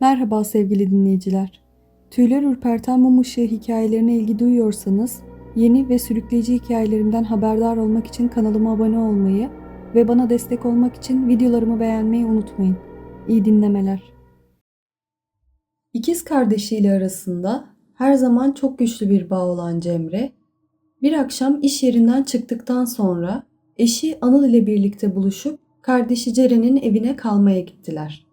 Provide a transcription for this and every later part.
Merhaba sevgili dinleyiciler. Tüyler ürperten mum ışığı hikayelerine ilgi duyuyorsanız, yeni ve sürükleyici hikayelerimden haberdar olmak için kanalıma abone olmayı ve bana destek olmak için videolarımı beğenmeyi unutmayın. İyi dinlemeler. İkiz kardeşiyle arasında her zaman çok güçlü bir bağ olan Cemre, bir akşam iş yerinden çıktıktan sonra eşi Anıl ile birlikte buluşup kardeşi Ceren'in evine kalmaya gittiler.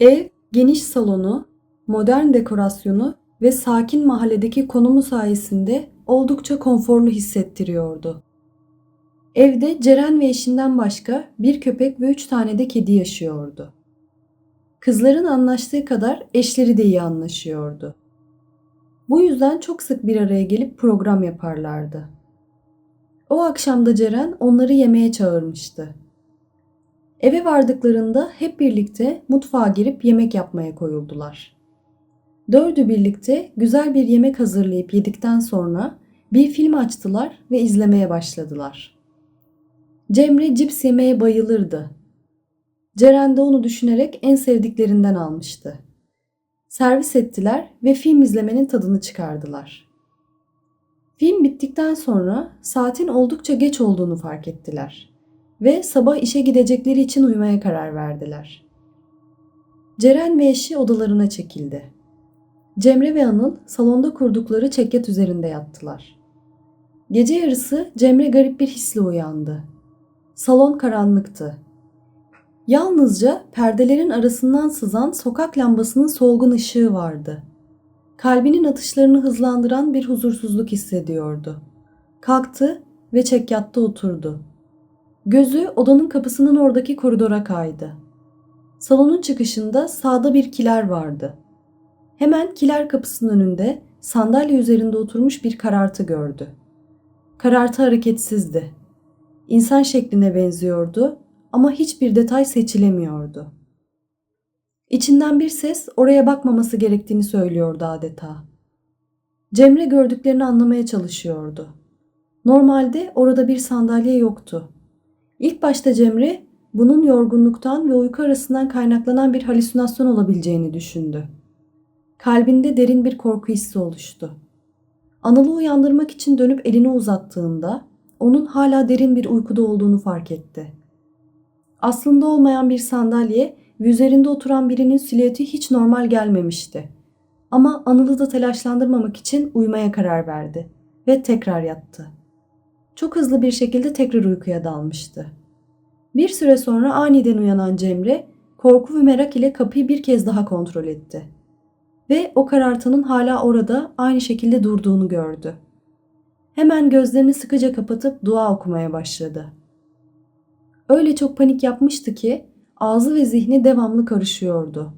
Ev, geniş salonu, modern dekorasyonu ve sakin mahalledeki konumu sayesinde oldukça konforlu hissettiriyordu. Evde Ceren ve eşinden başka bir köpek ve üç tane de kedi yaşıyordu. Kızların anlaştığı kadar eşleri de iyi anlaşıyordu. Bu yüzden çok sık bir araya gelip program yaparlardı. O akşam da Ceren onları yemeğe çağırmıştı. Eve vardıklarında hep birlikte mutfağa girip yemek yapmaya koyuldular. Dördü birlikte güzel bir yemek hazırlayıp yedikten sonra bir film açtılar ve izlemeye başladılar. Cemre cips yemeye bayılırdı. Ceren de onu düşünerek en sevdiklerinden almıştı. Servis ettiler ve film izlemenin tadını çıkardılar. Film bittikten sonra saatin oldukça geç olduğunu fark ettiler ve sabah işe gidecekleri için uyumaya karar verdiler. Ceren ve eşi odalarına çekildi. Cemre ve Anıl salonda kurdukları çekyat üzerinde yattılar. Gece yarısı Cemre garip bir hisle uyandı. Salon karanlıktı. Yalnızca perdelerin arasından sızan sokak lambasının solgun ışığı vardı. Kalbinin atışlarını hızlandıran bir huzursuzluk hissediyordu. Kalktı ve çekyatta oturdu. Gözü odanın kapısının oradaki koridora kaydı. Salonun çıkışında sağda bir kiler vardı. Hemen kiler kapısının önünde sandalye üzerinde oturmuş bir karartı gördü. Karartı hareketsizdi. İnsan şekline benziyordu ama hiçbir detay seçilemiyordu. İçinden bir ses oraya bakmaması gerektiğini söylüyordu adeta. Cemre gördüklerini anlamaya çalışıyordu. Normalde orada bir sandalye yoktu. İlk başta Cemre bunun yorgunluktan ve uyku arasından kaynaklanan bir halüsinasyon olabileceğini düşündü. Kalbinde derin bir korku hissi oluştu. Anıl'ı uyandırmak için dönüp elini uzattığında onun hala derin bir uykuda olduğunu fark etti. Aslında olmayan bir sandalye ve üzerinde oturan birinin silüeti hiç normal gelmemişti. Ama Anıl'ı da telaşlandırmamak için uyumaya karar verdi ve tekrar yattı. Çok hızlı bir şekilde tekrar uykuya dalmıştı. Bir süre sonra aniden uyanan Cemre korku ve merak ile kapıyı bir kez daha kontrol etti. Ve o karartının hala orada aynı şekilde durduğunu gördü. Hemen gözlerini sıkıca kapatıp dua okumaya başladı. Öyle çok panik yapmıştı ki ağzı ve zihni devamlı karışıyordu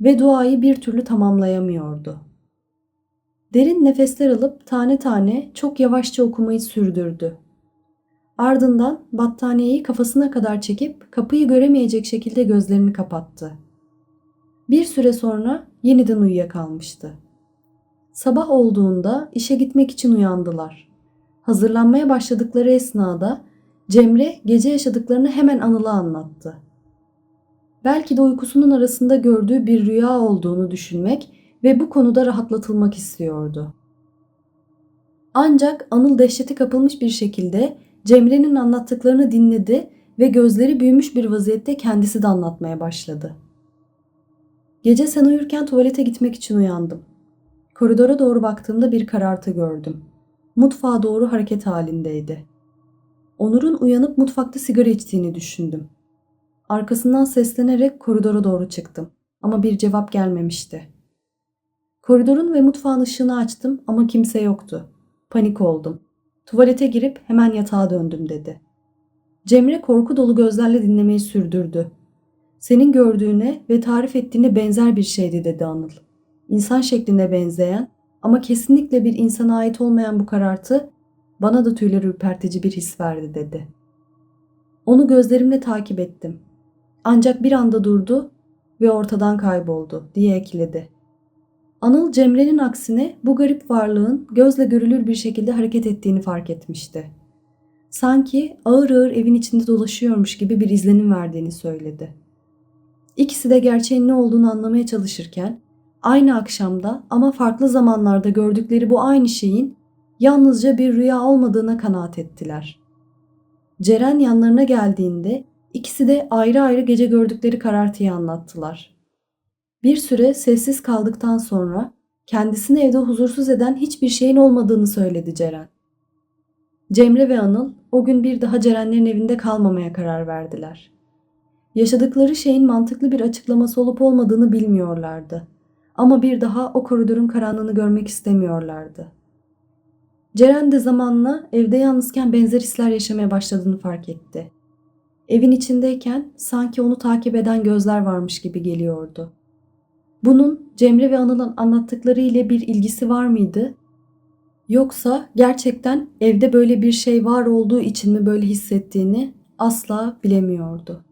ve duayı bir türlü tamamlayamıyordu. Derin nefesler alıp tane tane çok yavaşça okumayı sürdürdü. Ardından battaniyeyi kafasına kadar çekip kapıyı göremeyecek şekilde gözlerini kapattı. Bir süre sonra yeniden uyuyakalmıştı. Sabah olduğunda işe gitmek için uyandılar. Hazırlanmaya başladıkları esnada Cemre gece yaşadıklarını hemen Anıl'a anlattı. Belki de uykusunun arasında gördüğü bir rüya olduğunu düşünmek ve bu konuda rahatlatılmak istiyordu. Ancak Anıl dehşete kapılmış bir şekilde Cemre'nin anlattıklarını dinledi ve gözleri büyümüş bir vaziyette kendisi de anlatmaya başladı. Gece sen uyurken tuvalete gitmek için uyandım. Koridora doğru baktığımda bir karartı gördüm. Mutfağa doğru hareket halindeydi. Onur'un uyanıp mutfakta sigara içtiğini düşündüm. Arkasından seslenerek koridora doğru çıktım ama bir cevap gelmemişti. Koridorun ve mutfağın ışığını açtım ama kimse yoktu. Panik oldum. Tuvalete girip hemen yatağa döndüm dedi. Cemre korku dolu gözlerle dinlemeyi sürdürdü. Senin gördüğüne ve tarif ettiğine benzer bir şeydi dedi Anıl. İnsan şekline benzeyen ama kesinlikle bir insana ait olmayan bu karartı bana da tüyler ürpertici bir his verdi dedi. Onu gözlerimle takip ettim. Ancak bir anda durdu ve ortadan kayboldu diye ekledi. Anıl Cemre'nin aksine bu garip varlığın gözle görülür bir şekilde hareket ettiğini fark etmişti. Sanki ağır ağır evin içinde dolaşıyormuş gibi bir izlenim verdiğini söyledi. İkisi de gerçeğin ne olduğunu anlamaya çalışırken aynı akşamda ama farklı zamanlarda gördükleri bu aynı şeyin yalnızca bir rüya olmadığına kanaat ettiler. Ceren yanlarına geldiğinde ikisi de ayrı ayrı gece gördükleri karartıyı anlattılar. Bir süre sessiz kaldıktan sonra kendisini evde huzursuz eden hiçbir şeyin olmadığını söyledi Ceren. Cemre ve Anıl o gün bir daha Cerenlerin evinde kalmamaya karar verdiler. Yaşadıkları şeyin mantıklı bir açıklaması olup olmadığını bilmiyorlardı. Ama bir daha o koridorun karanlığını görmek istemiyorlardı. Ceren de zamanla evde yalnızken benzer hisler yaşamaya başladığını fark etti. Evin içindeyken sanki onu takip eden gözler varmış gibi geliyordu. Bunun Cemre ve Anıl'ın anlattıkları ile bir ilgisi var mıydı? Yoksa gerçekten evde böyle bir şey var olduğu için mi böyle hissettiğini asla bilemiyordu.